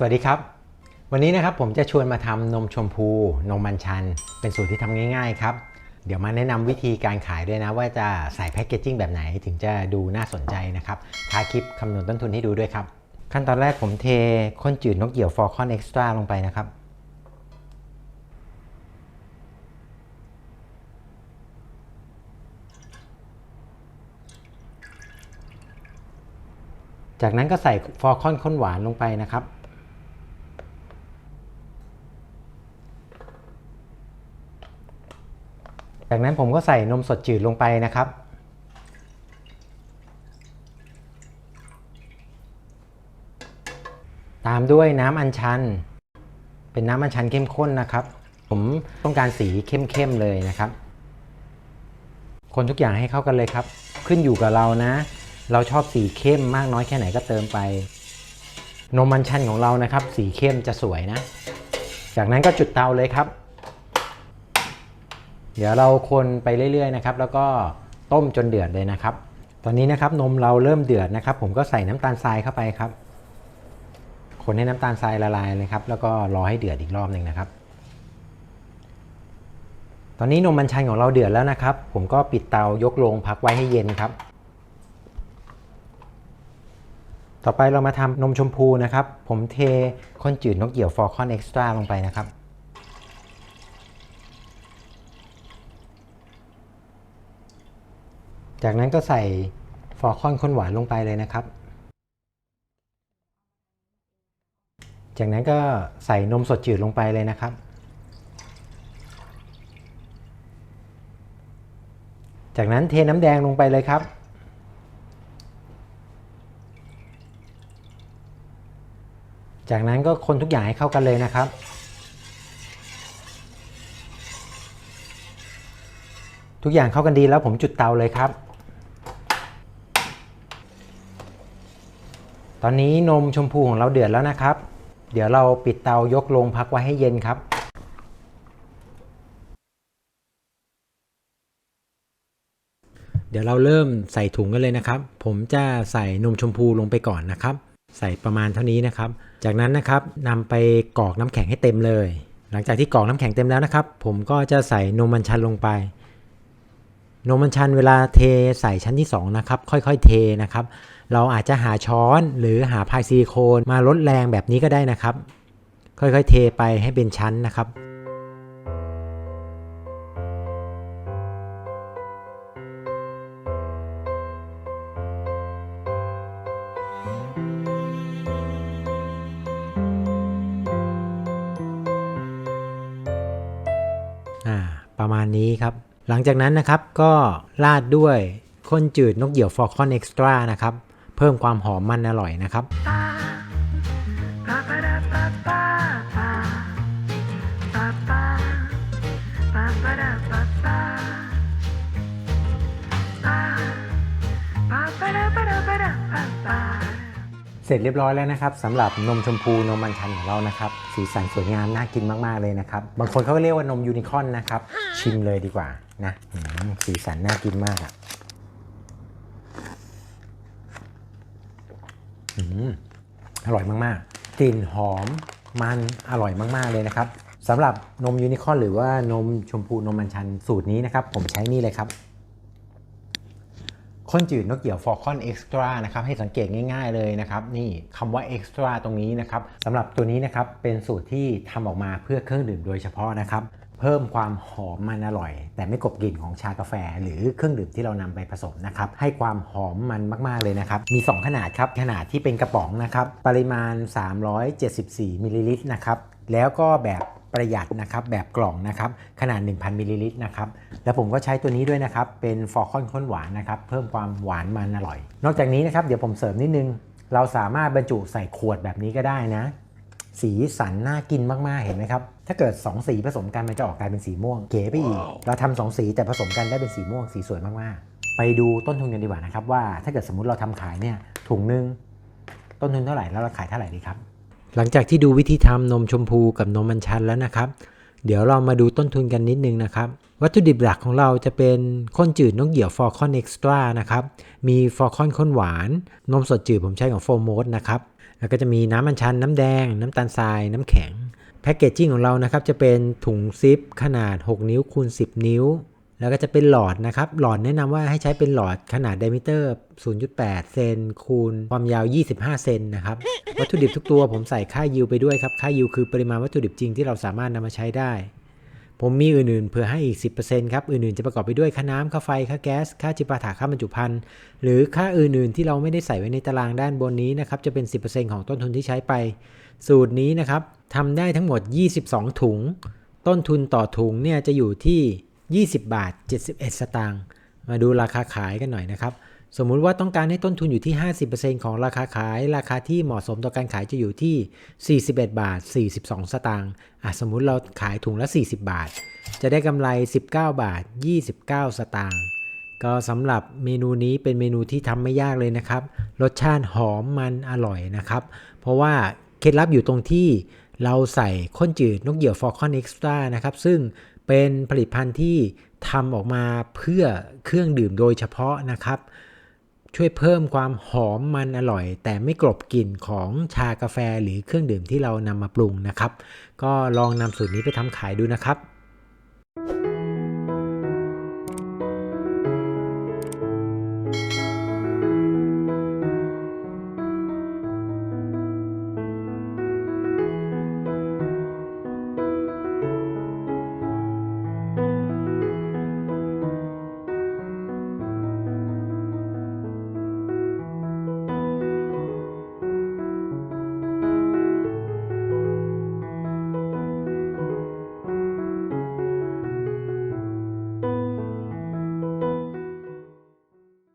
สวัสดีครับ วันนี้นะครับผมจะชวนมาทำนมชมพู นมมันชัน เป็นสูตรที่ทำง่ายๆครับ เดี๋ยวมาแนะนำวิธีการขายด้วยนะ ว่าจะใส่แพคเกจจิ้งแบบไหนถึงจะดูน่าสนใจนะครับท้ายคลิปคำนวณต้นทุนให้ดูด้วยครับ ขั้นตอนแรกผมเทข้นจืดนกเหยี่ยวฟอร์คอนเอ็กซ์ตร้าลงไปนะครับ จากนั้นก็ใส่ฟอร์คอนข้นหวานลงไปนะครับ จากนั้นผมก็ใส่นมสดจืดลงไปนะครับ ตามด้วยน้ำอัญชัน เป็นน้ำอัญชันเข้มข้นนะครับ ผมต้องการสีเข้มๆเลยนะครับ คนทุกอย่างให้เข้ากันเลยครับ ขึ้นอยู่กับเรานะ เราชอบสีเข้มมากน้อยแค่ไหนก็เติมไป นมอัญชันของเรานะครับ สีเข้มจะสวยนะ จากนั้นก็จุดเตาเลยครับ เดี๋ยวเราคนไปเรื่อยๆนะครับแล้วก็ต้มจนเดือดเลยนะครับ ตอนนี้นะครับนมเราเริ่มเดือดนะครับ ผมก็ใส่น้ำตาลทรายเข้าไปครับ คนให้น้ำตาลทรายละลายเลยครับ แล้วก็รอให้เดือดอีกรอบหนึ่งนะครับ ตอนนี้นมมันชันของเราเดือดแล้วนะครับ ผมก็ปิดเตายกลงพักไว้ให้เย็นครับ ต่อไปเรามาทำนมชมพูนะครับ ผมเทข้นจืดนกเหยี่ยวฟอร์คอนเอ็กซ์ตร้าลงไปนะครับ จากนั้นก็ใส่ฟอร์คอนข้นหวานลงไปเลยนะครับ จากนั้นก็ใส่นมสดจืดลงไปเลยนะครับ จากนั้นเทน้ำแดงลงไปเลยครับ จากนั้นก็คนทุกอย่างให้เข้ากันเลยนะครับทุกอย่างเข้ากันดีแล้วผมจุดเตาเลยครับ ตอนนี้นมชมพูของเราเดือดแล้วนะครับ เดี๋ยวเราปิดเตายกลงพักไว้ให้เย็นครับ เดี๋ยวเราเริ่มใส่ถุงกันเลยนะครับ ผมจะใส่นมชมพูลงไปก่อนนะครับ ใส่ประมาณเท่านี้นะครับ จากนั้นนะครับนำไปกรอกน้ำแข็งให้เต็มเลย หลังจากที่กรอกน้ำแข็งเต็มแล้วนะครับ ผมก็จะใส่นมมันชันลงไปนมมันชันเวลาเทใส่ชั้นที่2นะครับค่อยๆ เทนะครับ เราอาจจะหาช้อนหรือหาพายซิลิโคนมาลดแรงแบบนี้ก็ได้นะครับ ค่อยๆเทไปให้เป็นชั้นนะครับอ่าประมาณนี้ครับ หลังจากนั้นนะครับก็ราดด้วยข้นจืดนกเหยี่ยวฟอร์คอนเอ็กซ์ตร้านะครับ เพิ่มความหอมมันอร่อยนะครับ เสร็จเรียบร้อยแล้วนะครับสำหรับนมชมพูนมมันชันของเรานะครับ สีสันสวยงามน่ากินมาก ๆ เลยนะครับ บางคนเขาก็เรียกว่านมยูนิคอร์นนะครับ ชิมเลยดีกว่านะอืมสีสันน่ากินมากอะ อร่อยมากๆ กลิ่นหอมมันอร่อยมาก ๆ เลยนะครับสำหรับนมยูนิคอร์นหรือว่านมชมพูนมมันชันสูตรนี้นะครับ ผมใช้นี่เลยครับข้นจืดนกเหยี่ยวฟอร์คอนเอ็กซ์ตร้านะครับให้สังเกตง่ายๆเลยนะครับ นี่คำว่าเอ็กซ์ตร้าตรงนี้นะครับสำหรับตัวนี้นะครับเป็นสูตรที่ทำออกมาเพื่อเครื่องดื่มโดยเฉพาะนะครับ เพิ่มความหอมมันอร่อย แต่ไม่กบกลิ่นของชากาแฟ หรือเครื่องดื่มที่เรานำไปผสมนะครับให้ความหอมมันมากๆเลยนะครับมี 2 ขนาดครับขนาดที่เป็นกระป๋องนะครับปริมาณ 374มิลลิลิตรนะครับแล้วก็แบบประหยัดนะครับแบบกล่องนะครับขนาด 1,000มิลลิลิตรนะครับแล้วผมก็ใช้ตัวนี้ด้วยนะครับเป็นฟอร์คอนข้นหวานนะครับเพิ่มความหวานมันอร่อย นอกจากนี้นะครับเดี๋ยวผมเสริมนิดนึง เราสามารถบรรจุใส่ขวดแบบนี้ก็ได้นะ สีสันน่ากินมากๆ เห็นไหมครับ ถ้าเกิด 2 สีผสมกันมันจะออกกลายเป็นสีม่วงเก๋ไปอีก เราทำสองสีแต่ผสมกันได้เป็นสีม่วงสีสวยมากๆ ไปดูต้นทุนกันดีกว่านะครับว่าถ้าเกิดสมมุติเราทำขายเนี่ยถุงหนึงต้นทุนเท่าไหร่แล้วเราขายเท่าไหร่ดีครับ หลังจากที่ดูวิธีทำนมชมพูกับนมมันชันแล้วนะครับ เดี๋ยวเรามาดูต้นทุนกันนิดนึงนะครับ วัตถุดิบหลักของเราจะเป็นข้นจืดนกเหยี่ยวฟอร์คอนเอ็กซ์ตร้านะครับ มีฟอร์คอนข้นหวาน นมสดจืดผมใช้ของโฟร์โมสนะครับ แล้วก็จะมีน้ำมันชัน น้ำแดง น้ำตาลทราย น้ำแข็ง แพ็กเกจจิ้งของเรานะครับจะเป็นถุงซิปขนาด 6 นิ้วคูณ 10 นิ้ว แล้วก็จะเป็นหลอดนะครับ หลอดแนะนำว่าให้ใช้เป็นหลอดขนาดไดมิเตอร์ 0.8 เซนคูณความยาว 25 เซนนะครับ วัตถุดิบทุกตัวผมใส่ค่ายิวไปด้วยครับ ค่ายิวคือปริมาณวัตถุดิบจริงที่เราสามารถนำมาใช้ได้ ผมมีอื่นๆเผื่อให้อีก 10%ครับ อื่นๆจะประกอบไปด้วยค่าน้ำค่าไฟ ค่าแก๊ส ค่าจิปาถะค่าบรรจุภัณฑ์หรือค่าอื่นๆที่เราไม่ได้ใส่ไว้ในตารางด้านบนนี้นะครับ จะเป็น 10%ของต้นทุนที่ใช้ไป สูตรนี้นะครับทำได้ทั้งหมด 22 ถุง ต้นทุนต่อถุงเนี่ยจะอยู่ที่ 20 บาท 71 สตางค์ มาดูราคาขายกันหน่อยนะครับ สมมุติว่าต้องการให้ต้นทุนอยู่ที่ 50%ของราคาขาย ราคาที่เหมาะสมต่อการขายจะอยู่ที่ 41 บาท 42 สตางค์อะสมมุติเราขายถุงละ 40 บาท จะได้กำไร 19 บาท 29 สตางค์ก็สำหรับเมนูนี้เป็นเมนูที่ทำไม่ยากเลยนะครับ รสชาติหอมมันอร่อยนะครับ เพราะว่าเคล็ดลับอยู่ตรงที่เราใส่ข้นจืดนกเหยี่ยวฟอร์คอนเอ็กซ์ตร้านะครับ ซึ่งเป็นผลิตภัณฑ์ที่ทำออกมาเพื่อเครื่องดื่มโดยเฉพาะนะครับ ช่วยเพิ่มความหอมมันอร่อย แต่ไม่กลบกลิ่นของชากาแฟหรือเครื่องดื่มที่เรานำมาปรุงนะครับ ก็ลองนำสูตรนี้ไปทำขายดูนะครับ